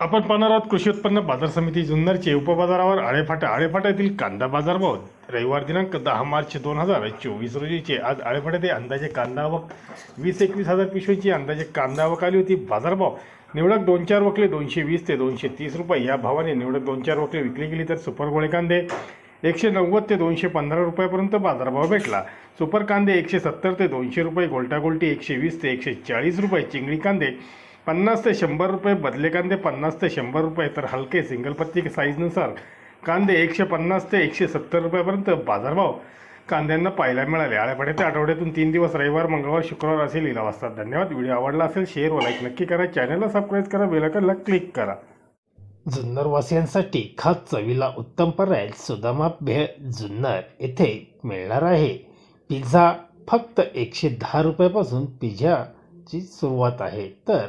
आपण पाहणार आहोत कृषी उत्पन्न बाजार समिती जुन्नरचे उपबाजारावर आळेफाटा. आळेफाट्यातील कांदा बाजारभाव रविवार दिनांक दहा मार्च दोन हजार चोवीस रोजीचे. आज आळेफाट्यात अंदाजे कांदा आवक वीस एकवीस हजार पिशवीची अंदाजे कांदा आवक आली होती. बाजारभाव निवडक दोन चार वकले दोनशे वीस ते दोनशे तीस रुपये. या भावाने निवडक दोन चार वकले विकली गेली तर सुपर गोळे कांदे एकशे नव्वद ते दोनशे पंधरा रुपयापर्यंत बाजारभाव भेटला. सुपर कांदे एकशे सत्तर ते दोनशे रुपये गोल्टा गोल्टी एकशे वीस ते एकशे चाळीस रुपये चिंगडी कांदे पन्नास ते शंभर रुपये बदले कांदे पन्नास ते शंभर रुपये. तर हलके सिंगल पत्ती साईजनुसार कांदे एकशे पन्नास ते एकशे सत्तर रुपयापर्यंत बाजारभाव. कांद्यांना पाहायला मिळाले. आळ्यापाड्यात आठवड्यातून तीन दिवस रविवार मंगळवार शुक्रवार असे लिहिला असतात धन्यवाद. व्हिडिओ आवडला असेल शेअर व लाईक नक्की करा. चॅनलला सबस्क्राईब करा. बेलाकनला क्लिक करा. जुन्नरवासियांसाठी खास चवीला उत्तम पर्याय सुदामा भेळ जुन्नर येथे मिळणार आहे. पिझ्झा फक्त एकशे दहा रुपयापासून पिझ्झाची सुरुवात आहे. तर